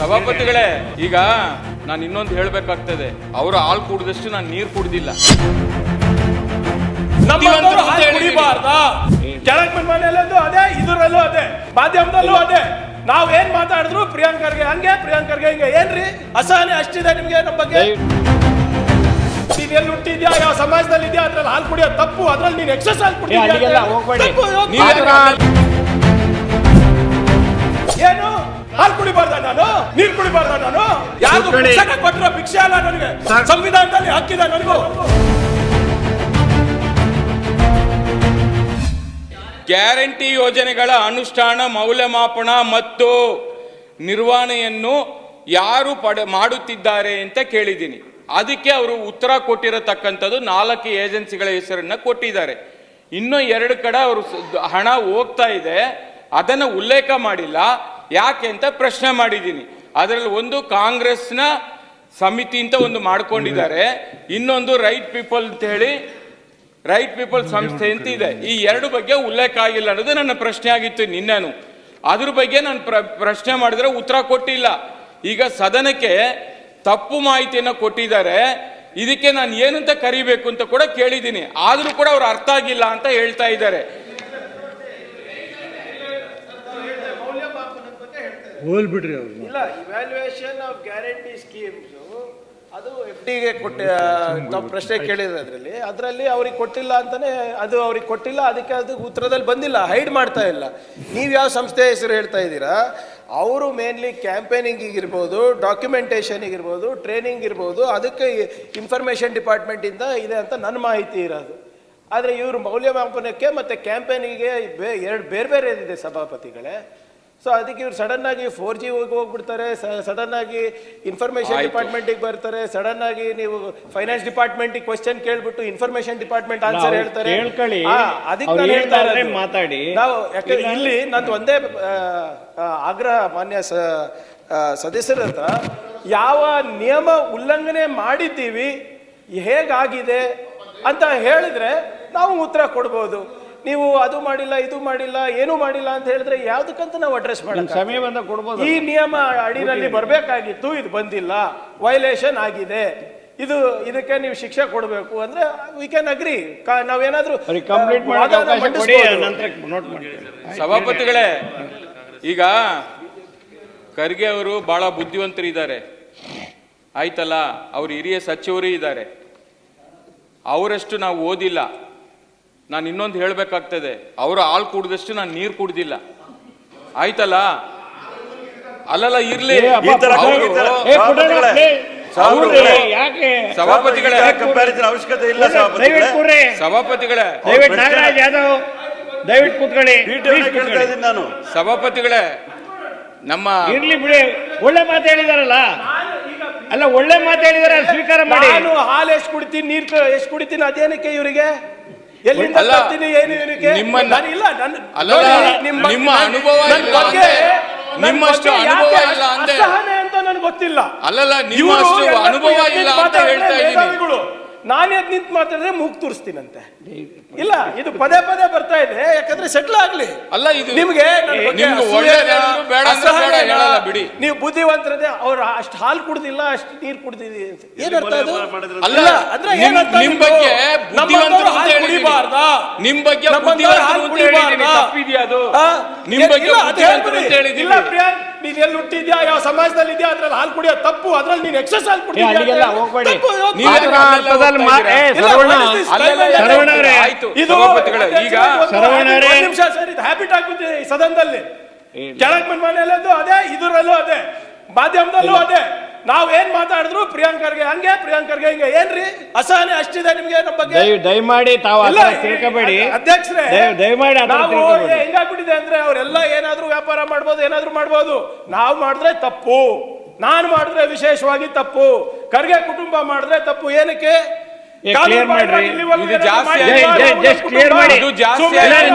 ಸಭಾಪತಿಗಳೇ ಈಗ ನಾನು ಇನ್ನೊಂದು ಹೇಳ್ಬೇಕಾಗ್ತದೆ. ಅವರು ಹಾಲು ಕುಡಿದಷ್ಟು ನಾನು ನೀರು ಕುಡ್ದಿಲ್ಲ. ನಮ್ಮಂತವ್ರು ಹಾಲು. ಕುಡಿಬಾರ್ದಾ? ಕೆಳಗ್ ಮನೆಯಲ್ಲೂ ಅದೇ ಇದರಲ್ಲೂ ಅದೇ ಮಾಧ್ಯಮದಲ್ಲೂ ಅದೇ. ನಾವ್ ಏನ್ ಮಾತಾಡಿದ್ರು ಪ್ರಿಯಾಂಕರ್ಗೆ ಹಂಗೆ ಪ್ರಿಯಾಂಕರ್ಗೆ ಹಿಂಗೆ. ಏನ್ರಿ? ಅಸಹನೆ ಅಷ್ಟಿದೆ ನಿಮ್ಗೆ ನಮ್ಮ ಬಗ್ಗೆ? ನೀನ್ ಎಲ್ಲಿ ಹುಟ್ಟಿದ್ಯಾ? ಯಾವ ಸಮಾಜದಲ್ಲಿ ಇದೆಯಾ? ಅದ್ರಲ್ಲಿ ಹಾಲು ಕುಡಿಯೋ ತಪ್ಪು. ಅದ್ರಲ್ಲಿ ನೀನ್ ಎಕ್ಸಸ್ ಹಾಲು ಕುಡಿಯೋ ಅಂತ ಅಲ್ಲಿಗೆಲ್ಲ. ಹೋಗ್ಬೇಡಿ. ಏನು? ಹಾಲು ಕುಡಿಬಾರ್ದ ನಾನು? ನೀರು ಕುಡಿಬಾರ್ದ ನಾನು? ಯಾರು ಕೊಟ್ಟರೆ ಭಿಕ್ಷೆ ಕೊಟ್ಟಿರೋ ಭಿಕ್ಷೆ ಅಲ್ಲ ನನಗೆ? ಸಂವಿಧಾನದಲ್ಲಿ ಹಾಕಿದ ನನಗೂ. ಗ್ಯಾರಂಟಿ ಯೋಜನೆಗಳ ಅನುಷ್ಠಾನ ಮೌಲ್ಯಮಾಪನ ಮತ್ತು ನಿರ್ವಹಣೆಯನ್ನು ಯಾರು ಪಡೆ ಮಾಡುತ್ತಿದ್ದಾರೆ ಅಂತ ಕೇಳಿದ್ದೀನಿ. ಅದಕ್ಕೆ ಅವರು ಉತ್ತರ ಕೊಟ್ಟಿರತಕ್ಕಂಥದ್ದು ನಾಲ್ಕು ಏಜೆನ್ಸಿಗಳ ಹೆಸರನ್ನು ಕೊಟ್ಟಿದ್ದಾರೆ. ಇನ್ನೂ ಎರಡು ಕಡೆ ಅವರು ಹಣ ಹೋಗ್ತಾ ಇದೆ. ಅದನ್ನು ಉಲ್ಲೇಖ ಮಾಡಿಲ್ಲ. ಯಾಕೆ ಅಂತ ಪ್ರಶ್ನೆ ಮಾಡಿದ್ದೀನಿ. ಅದರಲ್ಲಿ ಒಂದು ಕಾಂಗ್ರೆಸ್ನ ಸಮಿತಿ ಅಂತ ಒಂದು ಮಾಡ್ಕೊಂಡಿದ್ದಾರೆ. ಇನ್ನೊಂದು ರೈಟ್ ಪೀಪಲ್ ಅಂತ ಹೇಳಿ, ರೈಟ್ ಪೀಪಲ್ ಸಂಸ್ಥೆ ಅಂತ ಇದೆ ಈ ಎರಡು ಬಗ್ಗೆ ಉಲ್ಲೇಖ ಆಗಿಲ್ಲ ಅನ್ನೋದು ನನ್ನ ಪ್ರಶ್ನೆ ಆಗಿತ್ತು ನಿನ್ನೆನು. ಅದ್ರ ಬಗ್ಗೆ ನಾನು ಪ್ರ, ಪ್ರಶ್ನೆ ಮಾಡಿದ್ರೆ ಉತ್ತರ ಕೊಟ್ಟಿಲ್ಲ. ಈಗ ಸದನಕ್ಕೆ ತಪ್ಪು ಮಾಹಿತಿಯನ್ನು ಕೊಟ್ಟಿದ್ದಾರೆ. ಇದಕ್ಕೆ ನಾನು ಏನಂತ ಕರಿಬೇಕು ಅಂತ ಕೂಡ ಕೇಳಿದ್ದೀನಿ. ಆದರೂ ಕೂಡ ಅವ್ರು ಅರ್ಥ ಆಗಿಲ್ಲ ಅಂತ ಹೇಳ್ತಾ ಇದ್ದಾರೆ. ಹೋಲ್ಬಿಡ್ರಿ ಅವ್ರು. ಇಲ್ಲ ಇವ್ಯಾಲ್ಯೂಯೇಷನ್ ಆಫ್ ಗ್ಯಾರಂಟಿ ಸ್ಕೀಮ್ಸ್ ಅದು ಎಫ್ ಡಿಗೆ ಕೊಟ್ಟ ನಾವು ಪ್ರಶ್ನೆ ಕೇಳಿದ್ರೆ ಅದರಲ್ಲಿ. ಅದರಲ್ಲಿ ಅವ್ರಿಗೆ ಕೊಟ್ಟಿಲ್ಲ ಅಂತಾನೆ ಅದು ಅವ್ರಿಗೆ ಕೊಟ್ಟಿಲ್ಲ ಅದಕ್ಕೆ ಅದು ಉತ್ತರದಲ್ಲಿ ಬಂದಿಲ್ಲ ಹೈಡ್ ಮಾಡ್ತಾ ಇಲ್ಲ. ನೀವು ಯಾವ ಸಂಸ್ಥೆ ಹೆಸರು ಹೇಳ್ತಾ ಇದ್ದೀರಾ? ಅವರು ಮೇನ್ಲಿ ಕ್ಯಾಂಪೇನಿಂಗ್ ಇರ್ಬೋದು ಡಾಕ್ಯುಮೆಂಟೇಷನ್ ಇರ್ಬೋದು ಟ್ರೈನಿಂಗ್ ಇರ್ಬೋದು ಅದಕ್ಕೆ ಇನ್ಫಾರ್ಮೇಷನ್ ಡಿಪಾರ್ಟ್ಮೆಂಟಿಂದ ಇದೆ ಅಂತ ನನ್ನ ಮಾಹಿತಿ ಇರೋದು. ಆದರೆ ಇವರು ಮೌಲ್ಯಮಾಪನಕ್ಕೆ ಮತ್ತು ಕ್ಯಾಂಪೇನಿಗೆ ಬೇ ಎರಡು ಬೇರೆ ಬೇರೆ ಇದೆ ಸಭಾಪತಿಗಳೇ. ಸೊ ಅದಕ್ಕೆ ಇವ್ರು ಸಡನ್ ಆಗಿ ಫೋರ್ ಜಿ ಹೋಗಿ ಹೋಗ್ಬಿಡ್ತಾರೆ ಸಡನ್ ಆಗಿ ಇನ್ಫಾರ್ಮೇಶನ್. ಡಿಪಾರ್ಟ್ಮೆಂಟಿಗೆ ಬರ್ತಾರೆ ಸಡನ್ ಆಗಿ ನೀವು ಫೈನಾನ್ಸ್ ಡಿಪಾರ್ಟ್ಮೆಂಟಿಗೆ ಕ್ವಶನ್ ಕೇಳ್ಬಿಟ್ಟು ಇನ್ಫಾರ್ಮೇಶನ್ ಡಿಪಾರ್ಟ್ಮೆಂಟ್ ಆನ್ಸರ್ ಹೇಳ್ತಾರೆ. ಅದಕ್ಕೆ ಅವ್ರು ನಾನು ಹೇಳ್ತಾ ಹೇಳ್ತಾ ಇದ್ರೆ ಇರೋದು. ಮಾತಾಡಿ. ನಾವು ಯಾಕಂದ್ರೆ ಇಲ್ಲಿ ನಂದು ಒಂದೇ ಆಗ್ರಹ ಮಾನ್ಯ ಸದಸ್ಯರ ಹತ್ರ ಯಾವ ನಿಯಮ ಉಲ್ಲಂಘನೆ ಮಾಡಿದ್ದೀವಿ ಹೇಗಾಗಿದೆ ಅಂತ ಹೇಳಿದ್ರೆ ನಾವು ಉತ್ತರ ಕೊಡ್ಬೋದು ನೀವು ಅದು ಮಾಡಿಲ್ಲ ಇದು ಮಾಡಿಲ್ಲ ಏನು ಮಾಡಿಲ್ಲ ಅಂತ ಹೇಳಿದ್ರೆ ಯಾವ್ದಕ್ಕಂತ ನಾವು ಅಡ್ರೆಸ್ ಮಾಡೋಣ ಮಾಡಲ್ಲ ಸಮಯ ಬಂದ ಕೊಡ್ಬೋದು. ಈ ನಿಯಮ ಅಡಿನಲ್ಲಿ ಬರಬೇಕಾಗಿತ್ತು ಇದು ಬಂದಿಲ್ಲ ವೈಲೇಷನ್ ಆಗಿದೆ. ಇದು ಇದಕ್ಕೆ ನೀವು ಶಿಕ್ಷೆ ಕೊಡಬೇಕು ಅಂದ್ರೆ ವಿ ಕ್ಯಾನ್ ಅಗ್ರಿ ನಾವೇನಾದ್ರೂ ಅವ್ರಿಗೆ ಕಂಪ್ಲೀಟ್ ಆ, ಅವಕಾಶ ಕೊಡಿ ನಂತರ ನೋಟ್ ಮಾಡ್ತೀನಿ ಸಭಾಪತಿಗಳೇ ಈಗ ಖರ್ಗೆ ಅವರು ಬಹಳ ಬುದ್ಧಿವಂತರಿದ್ದಾರೆ. ಆಯ್ತಲ್ಲ ಅವ್ರ ಹಿರಿಯ ಸಚಿವರು ಇದ್ದಾರೆ. ಅವರಷ್ಟು ನಾವು ಓದಿಲ್ಲ. ನಾನು ಇನ್ನೊಂದು ಹೇಳಬೇಕಾಗ್ತದೆ ಅವರು ಹಾಲು ಕುಡ್ದಷ್ಟು ನಾನು ನೀರು ಕುಡ್ದಿಲ್ಲ. ಆಯ್ತಲ್ಲ? ಅಲ್ಲಲ್ಲ ಇರ್ಲಿ. ಸಭಾಪತಿಗಳೇ, ಸಭಾಪತಿಗಳೇ, ಯಾಕೆ? ಸಭಾಪತಿಗಳೇ. ಕಂಪ್ಯಾರಿಸನ್ ಅವಶ್ಯಕತೆ ಇಲ್ಲ ಸಭಾಪತಿಗಳೇ. ಯಾದವ್ ದಯವಿಟ್ಟು ಕೂತ್ಕೊಳ್ಳಿ. ನಾನು. ಸಭಾಪತಿಗಳೇ ನಮ್ಮ ಇರ್ಲಿ ಬಿಡಿ. ಒಳ್ಳೆ ಮಾತು ಹೇಳಿದಾರಲ್ಲ? ಅಲ್ಲ ಒಳ್ಳೆ ಮಾತು ಹೇಳಿದಾರೆ ಸ್ವೀಕಾರ ಮಾಡಿ. ನಾನು ಹಾಲು ಎಷ್ಟು ಕುಡಿತೀನಿ ನೀರ್ ಎಷ್ಟು ಕುಡಿತೀನಿ ಅದೇನಕ್ಕೆ ಇವರಿಗೆ? ಎಲ್ಲಿಂದ ಅಲ್ಲ, ಏನು ಏನಕ್ಕೆ? ನಾನು ಇಲ್ಲ ನನ್ನ ನಿಮ್ಮ ನಿಮ್ಮ ಅನುಭವ ಇಲ್ಲ ನಿಮ್ಮಷ್ಟು ಅನುಭವ ಇಲ್ಲ ಅಂತ ನನಗೆ ಗೊತ್ತಿಲ್ಲ. ಅಲ್ಲಲ್ಲ ನೀವು ನಿಮ್ಮಷ್ಟು ಅನುಭವ ಇಲ್ಲ ಅಂತ ಹೇಳ್ತಾ ಇದ್ದೀನಿ. ಮೇಧಾವಿಗಳು. ನಾನು ಎದ್ದು ನಿಂತು ಮಾತಾಡಿದ್ರೆ ಮೂಗ್ ತೋರಿಸ್ತೀನಂತೆ ಇಲ್ಲ ಇದು ಪದೇ ಪದೇ ಬರ್ತಾ ಇದೆ ಯಾಕಂದ್ರೆ ಸೆಟ್ಲ್ ಆಗ್ಲಿ ಅಲ್ಲ ಇದು ನಿಮ್ಗೆ ಬೇಡ ಬೇಡ ಹೇಳಲ್ಲ ಬಿಡಿ. ನೀವು ಬುದ್ಧಿವಂತರದೆ ಅವ್ರು ಅಷ್ಟು ಹಾಲು ಕುಡ್ದಿಲ್ಲ ಅಷ್ಟು ನೀರು ಕುಡ್ದಿದ್ದೀವಿ ಅಂತ ಏನರ್ಥ ಅದು ಅಲ್ಲ ಅಂದ್ರೆ ನಿಮ್- ಏನರ್ಥ ನಿಮ್ ಬಗ್ಗೆ ನಮ್ಮಂತವ್ರು ಬುದ್ಧಿವಂತರು ಹಾಲು. ಕುಡಿಬಾರ್ದಾ? ನಿಮ್ ಬಗ್ಗೆ ನಮ್ಮಂತವ್ರು ಹಾಲು. ಕುಡಿಬಾರ್ದಾ? ತಪ್ಪಿದ್ಯಾ ಅದು? ಆ? ನಿಮ್ ಬಗ್ಗೆ ಅಂತ ಪ್ರಿಯಾಂಕ್ ನೀನ್ ಎಲ್ಲಿ ಹುಟ್ಟಿದ್ಯಾ? ಯಾವ ಸಮಾಜದಲ್ಲಿ ಇದೆಯಾ ಅದ್ರಲ್ಲಿ ಹಾಲು ಕುಡಿಯೋ ತಪ್ಪು. ಅದ್ರಲ್ಲಿ ನೀನ್ ಎಕ್ಸಸ್ ಹಾಲು ಅಲ್ಲಿಗೆಲ್ಲ ಹೋಗ್ಬೇಡಿ. ನೀವೇ ಅರ್ಥದಲ್ಲಿ ಮಾ- ಏ, ಅವರೇ. ಆಯ್ತು. ಇದು ಸಭಾಪತಿಗಳೇ ಈಗ ಒಂದು ಅವರೇ. ಒಂದು ನಿಮಿಷ ಸರ್ ಇದು ಹ್ಯಾಬಿಟ್ ಆಗ್ಬಿಟ್ಟಿದೆ ಈ ಸದನದಲ್ಲಿ. ಕೆಳಗ್ ಬಂದ್ ಮನೆಯಲ್ಲೂ ಅದೇ ಇದರಲ್ಲೂ ಅದೇ ಮಾಧ್ಯಮದಲ್ಲೂ ಅದೇ. ನಾವ್ ಏನ್ ಮಾತಾಡಿದ್ರು ಪ್ರಿಯಾಂಕರ್ಗೆ ಹಂಗೆ ಪ್ರಿಯಾಂಕರ್ಗೆ ಹಿಂಗೆ. ಏನ್ರಿ? ಅಸಹನೆ ಅಷ್ಟಿದೆ ನಿಮ್ಗೆ ನಮ್ಮ ಬಗ್ಗೆ? ದಯ ದಯಮಾಡಿ ತಾವು ಆ ಇಲ್ಲ, ಥರ ತಿಳ್ಕೊಬೇಡಿ. ಅಧ್ಯಕ್ಷರೇ ದಯ- ದಯಮಾಡಿ ಆ ಥರ ನಾವು ತಿಳ್ಕೊಬೇಡಿ. ಹೆಂಗಾಗ್ಬಿಟ್ಟಿದೆ ಅಂದ್ರೆ ಅವರೆಲ್ಲ ಏನಾದ್ರೂ ವ್ಯಾಪಾರ ಮಾಡ್ಬೋದು ಏನಾದ್ರೂ ಮಾಡ್ಬೋದು. ನಾವು ಮಾಡಿದ್ರೆ ತಪ್ಪು. ನಾನು ಮಾಡಿದ್ರೆ ವಿಶೇಷವಾಗಿ ತಪ್ಪು. ಖರ್ಗೆ ಕುಟುಂಬ ಮಾಡಿದ್ರೆ ತಪ್ಪು. ಏನಕ್ಕೆ? ಮಾಡ್ರಿ. ಇದು ಜಾಸ್ತಿ? ಮಾಡಿ. ಇದು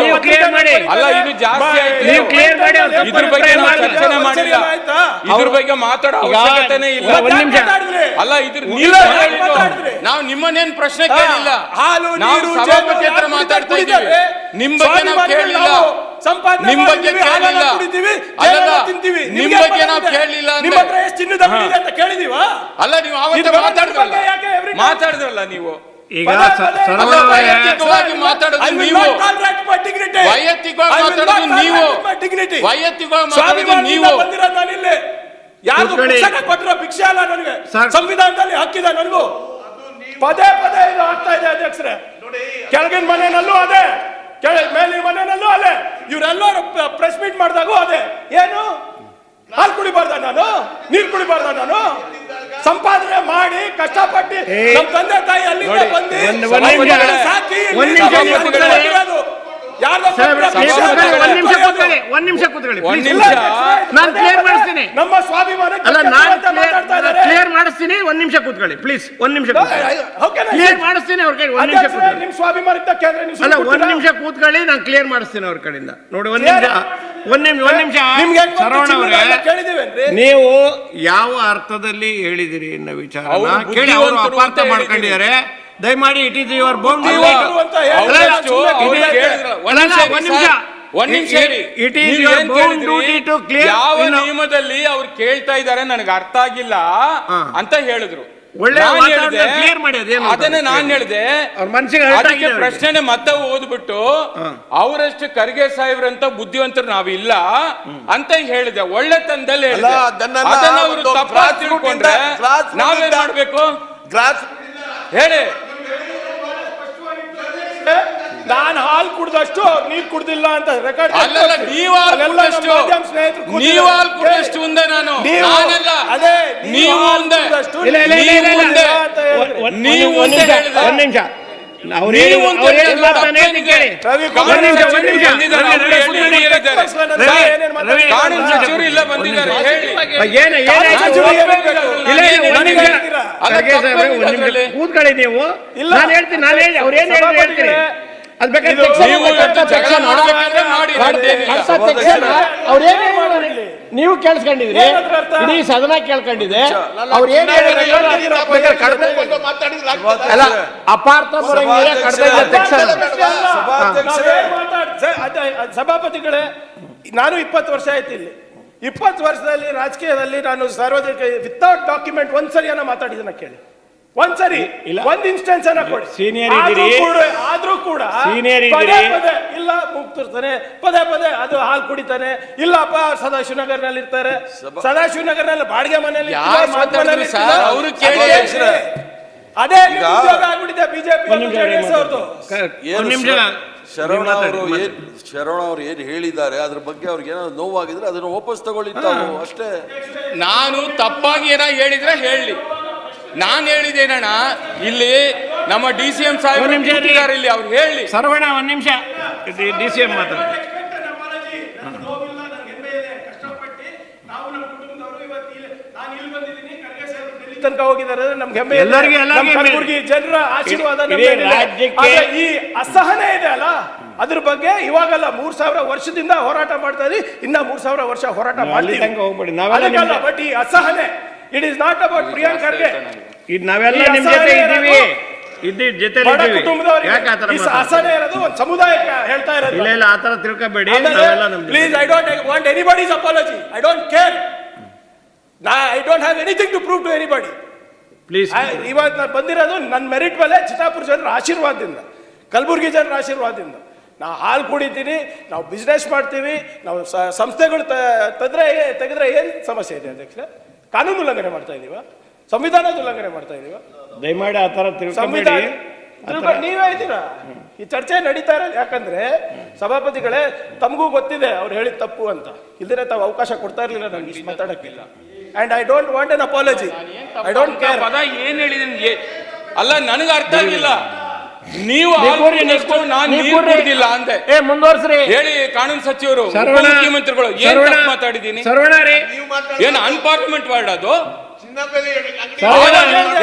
ನೀವು clear ಮಾಡಿ. ಅಲ್ಲ, ಇದು ಜಾಸ್ತಿ ಆಯ್ತು. ನೀವು clear ಮಾಡಿ ಅವ್ರು ಇದ್ರ ಬಗ್ಗೆ ನಾವು ಅಭಿಪ್ರಾಯ ಚರ್ಚೆನೆ ಮಾಡಿಲ್ಲ ಆಯ್ತಾ? ಇದ್ರ ಬಗ್ಗೆ ಮಾತಾಡೋ ಅವಶ್ಯಕತೆನೇ ಇಲ್ಲ ಒಂದ್ ನಿಮಿಷ. ಅಲ್ಲ ಇದ್ರ ನೀವು? ನಾವು ನಿಮ್ಮನ್ನೇನ್ ಪ್ರಶ್ನೆ ಕೇಳಿಲ್ಲ ಹಾಲು ನಾವು ನೀರು ಸಭಾಪತಿ ಜೇನು ಹತ್ರ ಮಾತಾಡ್ತಾ ಇದ್ದೀವಿ ನಿಮ್ ಬಗ್ಗೆ ನಾವು ಕೇಳಿಲ್ಲ ಸಂಪಾದನೆ ನಿಮ್ ಬಗ್ಗೆ ಮಾಡಿದೀವಿ, ಹಾಲನ್ನ ಕೇಳಿಲ್ಲ. ಕುಡಿತೀವಿ, ಅಲ್ಲಲ್ಲ, ಜೇನೆಲ್ಲ ತಿಂತೀವಿ. ನಿಮ್ ಬಗ್ಗೆ ನಾವು ಬಂದಿದೆ? ಕೇಳಿಲ್ಲ ಅಂದ್ರೆ- ನಿಮ್ಮ ಹತ್ರ ಎಷ್ಟು ಚಿನ್ನದ ಅಂಗಡಿ ಅಂತ ಕೇಳಿದೀವಾ ಅಲ್ಲ ನೀವು ಅವತ್ತೇ ಇದು ಮಾತಾಡಿದ್ರಲ್ಲ ಯಾಕೆ ಮಾತಾಡಿದ್ರಲ್ಲ ನೀವು ಈಗ ವೈಯಕ್ತಿಕವಾಗಿ ಮಾತಾಡೋದು ನೀವು. ವೈಯಕ್ತಿಕವಾಗಿ ಮಾತಾಡೋದು ನೀವು. ವೈಯಕ್ತಿಕವಾಗಿ ಮಾತಾಡೋದು ನೀವು. ಯಾರು. ಕೊಟ್ಟಿರೋ ಭಿಕ್ಷೆ ಅಲ್ಲ ನನಗೆ. ಸಂವಿಧಾನದಲ್ಲಿ ಹಕ್ಕಿದೆ ನನಗೂ ಪದೇ ಪದೇ ಇದು ಆಗ್ತಾ ಇದೆ ಅಧ್ಯಕ್ಷರೇ ಕೆಳಗಿನ ಮನೆಯಲ್ಲೂ ಅದೇ ಕೆಳ ಮೇಲಿನ ಮನೆಯಲ್ಲೂ ಅದೇ ಇವರೆಲ್ಲರೂ ಪ್ರೆಸ್ ಮೀಟ್ ಮಾಡಿದಾಗ ಅದೇ ಏನು? ಹಾಲು ಕುಡಿಬಾರ್ದ ನಾನು? ನೀರು ಕುಡಿಬಾರ್ದ ನಾನು? ಸಂಪಾದನೆ ಮಾಡಿ ಕಷ್ಟಪಟ್ಟು ನಮ್ಮ ತಂದೆ ತಾಯಿ ಅಲ್ಲಿ ನೋಡಿ, ಬಂದು ಸಾಕಿ clear ನಮ್ಮ ಸ್ವಾಭಿಮಾನ ಮಾಡಿಸ್ತೀನಿ ಒಂದ್ ನಿಮಿಷ ಕೂತ್ಕೊಳ್ಳಿ ಪ್ಲೀಸ್ ಒಂದ್ ನಿಮಿಷ ಕ್ಲಿಯರ್ ಮಾಡಿಸ್ತೀನಿ ಅವ್ರ ಕಡೆ ಒಂದ್ ನಿಮಿಷ ಕೂತ್ಕೊಳ್ಳಿ. ನಿಮ್ ಸ್ವಾಭಿಮಾನ ಅಲ್ಲ ಒಂದ್ ನಿಮಿಷ ಕೂತ್ಕೊಳ್ಳಿ ನಾನು ಕ್ಲಿಯರ್ ಮಾಡಿಸ್ತೀನಿ ಅವ್ರ ಕಡೆಯಿಂದ ನೋಡಿ ಒಂದ್ ನಿಮಿಷ ಒಂದ್ ನಿಮಿಷ ಒಂದ್ ನಿಮಿಷ ಚಿನ್ನದ ಅವರೇ? ನೀವು ಯಾವ ಅರ್ಥದಲ್ಲಿ ಹೇಳಿದಿರಿ ಅನ್ನೋ ವಿಚಾರ ಕೇಳಿ ಅವರು ಅಪಾರ್ಥ ಮಾಡ್ಕೊಂಡಿದ್ದಾರೆ. ದಯಮಾಡಿ ಇಟ್ ಇಸ್ ಯುವರ್. ಕೇಳಿದ್ರಲ್ಲ. ಒಂದ್ ನಿಮಿಷ. ಒಂದ್ ನಿಮಿಷ. ಸರ್. ಒಂದ್ ನಿಮಿಷ ಇರಿ. It is ನೀವ್ your ಏನ್ bound ಕೇಳಿದ್ರಿ? duty to clear, ಯಾವ you know. ನಿಯಮದಲ್ಲಿ ಅವ್ರು ಕೇಳ್ತಾ ಇದ್ದಾರೆ ನನಗೆ ಅರ್ಥ ಆಗಿಲ್ಲ ಹಾ. ಅಂತ ಹೇಳಿದ್ರು ಒಳ್ಳೆ ನಾನ್ ವಾತಾವರಣ ಹೇಳ್ದೆ, clear ಮಾಡಿ ಅದೇನು ಅಂತ ಅದನ್ನ ನಾನ್. ಹೇಳಿದೆ ಅವ್ರ ಮನ್ಸಿಗೆ hurt ಅದಕ್ಕೆ ಪ್ರಶ್ನೆ ಅವ್ರಿಗೆ. ಮತ್ತೆ ಓದ್ಬಿಟ್ಟು ಹಾ. ಅವರಷ್ಟು ಖರ್ಗೆ ಸಾಹೇಬ್ರಂತ ಬುದ್ಧಿವಂತರು ನಾವಿಲ್ಲ ಅಂತ ಹೇಳಿದೆ ಒಳ್ಳೆತನದಲ್ಲಿ ಅಲ್ಲ, ಹೇಳಿದೆ ಅದನ್ನೆಲ್ಲ ಅದನ್ನ ಅವರು ಒಂದು ತಪ್ಪಾಗಿ grassroot ತಿಳ್ಕೊಂಡ್ರೆ grassroot ನಾವೇನ್ ಇಂದ- ಮಾಡ್ಬೇಕು ಗ್ರಾಸ್ ಹೇಳಿ ನಾನ್ ಹಾಲು ಕುಡ್ದಷ್ಟು ನೀರ್ ಕುಡ್ದಿಲ್ಲ ಅಂತ ರೆಕಾರ್ಡ್ ಅಲ್ಲಲ್ಲ ನೀವು ಹಾಲು ಕುಡ್ದಷ್ಟು ಮುಂದೆ ನಾನು ನಾನಲ್ಲ. ಅದೇ ನೀವು ಮುಂದೆ. ನೀವು ಮುಂದೆ ನೀವು ಹೇಳಿ ಮುಂದೆ ಒಂದ್ ನಿಮಿಷ, ಕೂತ್ಕೊಳ್ಳಿ ನೀವು. ಇಲ್ಲ. ನಾನು ಹೇಳ್ತೀನಿ ನಾನು ಹೇಳಿ ಅವ್ರು ಏನ್ ಹೇಳ್ತೀನಿ ಅದ್ ಬೇಕಾದ್ರೆ ನೀವು ಕೇಳಿಸ್ಕೊಂಡಿದ್ರಿ. ಇಡೀ ಸದನ ಕೇಳ್ಕೊಂಡಿದೆ. ಅವ್ರು ಏನ್ ಅಲ್ಲ ಅಪಾರ್ಥ ಸಭಾಪತಿಗಳೇ ನಾನು ಇಪ್ಪತ್ತು ವರ್ಷ ಆಯ್ತು ಇಲ್ಲಿ. ಇಪ್ಪತ್ತು ವರ್ಷದಲ್ಲಿ ರಾಜಕೀಯದಲ್ಲಿ ನಾನು ಸಾರ್ವಜನಿಕ ವಿತೌಟ್ ಡಾಕ್ಯುಮೆಂಟ್ ಒಂದ್ಸರಿ ಏನೋ ಮಾತಾಡಿದನ ಕೇಳಿ. ಒಂದ್ಸರಿ ಇಲ್ಲ. ಒಂದ್ ಇನ್ಸ್ಟೆನ್ಸ್ ಅನ್ನ ಕೊಡಿ. ಸೀನಿಯರ್ ಆದ್ರೂ ಇದ್ದೀರಿ. ಕೂಡ- ಆದ್ರೂ ಕೂಡ Senior ಪದೇ ಇಲ್ಲ ಮುಗ್ತಿರ್ತಾನೆ ಪದೇ ಪದೇ ಅದು ಹಾಲು ಕುಡಿತಾನೆ. ಇಲ್ಲಪ್ಪ ಸದಾಶಿವನಗರ್ನಲ್ಲಿ ಇರ್ತಾರೆ. ಸದಾಶಿವನಗರ್ನಲ್ಲಿ ಬಾಡಿಗೆ ಮನೆಯಲ್ಲಿ ಯಾರು ಇರ್ತಾರೆ, ಸ್ವಂತ ಮಾತಾಡಿದ್ರು ಮನೆಯಲ್ಲಿ ಸರ್? ಇರ್ತಾರೆ. ಅವ್ರು ಕೇಳಿ. ಅದೇ ಉದ್ಯೋಗ ಆಗ್ಬಿಟ್ಟಿದೆ ಬಿಜೆಪಿ ಒಂದ್ ನಿಮಿಷ ಜೆಡಿಎಸ್ ಅವ್ರದ್ದು ಒಂದ್ ನಿಮಿಷ ಶರವಣ ಮಾತಾಡಿ, ಅವರು ಏನ್ ಶರವಣ ಅವರು ಏನ್ ಹೇಳಿದ್ದಾರೆ ಅದ್ರ ಬಗ್ಗೆ ಅವ್ರಿಗೆ ಏನಾದ್ರು ನೋವಾಗಿದ್ರೆ ಅದನ್ನ ವಾಪಸ್ ತಗೊಳ್ಳಿ ಅಷ್ಟೇ. ನಾನು ತಪ್ಪಾಗಿ ಏನಾದ್ರು ಹೇಳಿದ್ರೆ ಹೇಳಿ ನಾನ್ ಹೇಳಿದೇನಣ್ಣ ಇಲ್ಲಿ ನಮ್ಮ ಡಿ ಸಿ ಎಂ ಸಾಹೇಬ್ ನಿಮಿಷ ಇಲ್ಲಿ ಅವ್ರು ಹೇಳಿ. ಸರ್ವಣ ಒಂದು ನಿಮಿಷ. ಡಿ ಸಿ ಎಂ ಮಾತ್ರ. ತನಕ ಹೋಗಿದ್ದಾರೆ. ನಮ್ಗೆ ಹೆಮ್ಮೆ. ಕಲಬುರ್ಗಿ ಜನರ ಆಶೀರ್ವಾದ. ಈ ಅಸಹನೆ ಇದೆ ಅಲ್ಲ? ಅದ್ರ ಬಗ್ಗೆ ಇವಾಗಲ್ಲ ಮೂರ್ ಸಾವಿರ ವರ್ಷದಿಂದ ಹೋರಾಟ ಮಾಡ್ತಾ ಇದ್ದೀವಿ ಇನ್ನ ಮೂರ್ ಸಾವಿರ ವರ್ಷ ಹೋರಾಟ ಮಾಡಿ ಬಟ್ ಈ ಅಸಹನೆ it is not about Priyank Kharge ಇದು ನಾವೆಲ್ಲ ಈ ನಿಮ್ ಜೊತೆ ಇದ್ದೀವಿ. ಇದ್ದೀವಿ. ಜೊತೆ ಅಸಹನೆ ಇರೋದು ಒಂದು ಸಮುದಾಯಕ್ಕೆ ಹೇಳ್ತಾ ಇರೋದು. ಇಲ್ಲ ಇಲ್ಲ ಆತರ ತಿಳ್ಕೊಬೇಡಿ. ನಾವೆಲ್ಲ ನಮ್ please I don't want anybody's apology I don't care I don't have anything to prove to anybody please ಇವತ್ತು ನಾನು ಬಂದಿರೋದು ನನ್ನ ಮೆರಿಟ್ ಮೇಲೆ ಚಿತ್ತಾಪುರ ಜನರ ಆಶೀರ್ವಾದದಿಂದ ಕಲಬುರಗಿ ಜನರ ಆಶೀರ್ವಾದದಿಂದ. ನಾವು ಹಾಲು ಕುಡಿತೀನಿ ನಾವು ಬಿಸ್ನೆಸ್ ಮಾಡ್ತೀವಿ ನಾವು ಸಂಸ್ಥೆಗಳು ತ- ತೆಗೆದ್ರೆ ಏನ್ ಏನು ಸಮಸ್ಯೆ ಇದೆ ಅಧ್ಯಕ್ಷ ಕಾನೂನು ಉಲ್ಲಂಘನೆ ಮಾಡ್ತಾ ಇದೀವ? ಸಂವಿಧಾನ ಉಲ್ಲಂಘನೆ ಮಾಡ್ತಾ ಇದೀವ? ದಯಮಾಡಿ ಆತರ ಸಂವಿಧಾನ ತಿಳ್ಕೊಬೇಡಿ ತಿಳ್ಕೊಂಡು ನೀವೇ ಇದ್ದೀರಾ ಈ ಚರ್ಚೆ ನಡೀತಾ ಇರೋದು ಯಾಕಂದ್ರೆ ಸಭಾಪತಿಗಳೇ ತಮಗೂ ಗೊತ್ತಿದೆ ಅವ್ರು ಹೇಳಿದ ತಪ್ಪು ಅಂತ. ಇಲ್ದಿರ ತಾವು ಅವಕಾಶ ಕೊಡ್ತಾ ಇರ್ಲಿಲ್ಲ ನನಗೆ ಇಷ್ಟು ಮಾತಾಡಕ್ಕಿಲ್ಲ. And I don't want an apology I don't care ಪದ ಏನ್ ಹೇಳಿದ ಅಲ್ಲ ನನಗೆ ಅರ್ಥ ಆಗಿಲ್ಲ. ನೀವು. ಅಂದೆ. ಏ ಮುಂದುವರ್ಸ್ರಿ. ಹೇಳಿ ಕಾನೂನು ಸಚಿವರು ಮುಖ್ಯಮಂತ್ರಿಗಳು ಏನ್ ಮಾತಾಡಿದೀನಿ ಏನ್ ಅನ್ಪಾರ್ಲಿಮೆಂಟ್ ವರ್ಡ್ ಅದು? ಸುಮ್ಮನೆ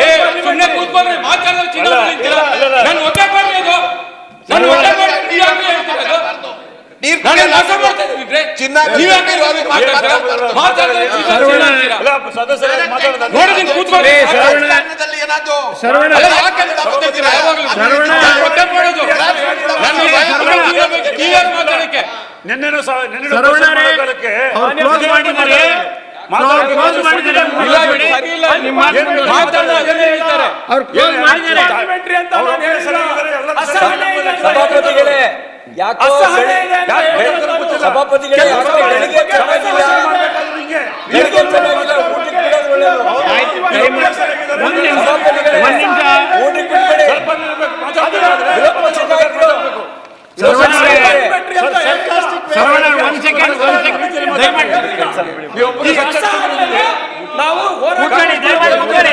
ಏ, ಮಾತಾಡೋ ಚಿನ್ನ. ನನ್ ಒತ್ತೆ ಅದು. ಒತ್ತೆ ಯಾಕೆ ಯಾಕೆ ಯಾಕೆ ನಿನ್ನೆನೂ ಸಹ ನಿನ್ನೆ ಸರವಣರೇ, ಅವ್ರು close ಮಾಡಿದ್ದಾರೆ. ಮಾತಾಡಿ close ಮಾಡಿದ್ದಾರೆ. ಇಲ್ಲ ಬಿಡಿ, ಸರಿ ಇಲ್ಲ ನಿಮ್ಮ ಮಾತು ಏನು ಬಿಡು. ಮಾತನ್ನ ಅದನ್ನೇ ಹೇಳ್ತಾರೆ ಅವ್ರು ಕ್ಲೋಸ್ ಮಾಡಿದ್ದಾರೆ ಸಭಾಪತಿಗಳೇ ಯಾಕೋ ಬೆಳಿ- ಸಭಾಪತಿಗಳೇ ಯಾಕೋ ಬೆಳಿಗ್ಗೆ ಚೆನ್ನಾಗಿಲ್ಲ ಬೆಳಿಗ್ಗೆ ಚೆನ್ನಾಗಿಲ್ಲ ಊಟಕ್ಕೆ ಬಿಡೋದು ಒಳ್ಳೆಯದು. ಆಯ್ತು, time ಒಂದ್ ನಿಮಿಷ, ಸಭಾಪತಿಗಳೇ, ಒಂದ್ ನಿಮಿಷ. ಊಟಕ್ಕೆ ಬಿಡ್ಬೇಡಿ. ವಿರೋಧ ಪಕ್ಷ ನಾಯಕರು. ಸರವಣರೇ, ಸಭಾಪತಿಗಳೇ, ಸರವಣ ಒಂದ್ ಸೆಕೆಂಡ್ ಒಂದ್ ಸೆಕೆಂಡ್ ದಯಮಾಡಿ ಕೂತ್ಕೊಳ್ಳಿ, ದಯಮಾಡಿ ಕೂತ್ಕೊಳ್ಳಿ.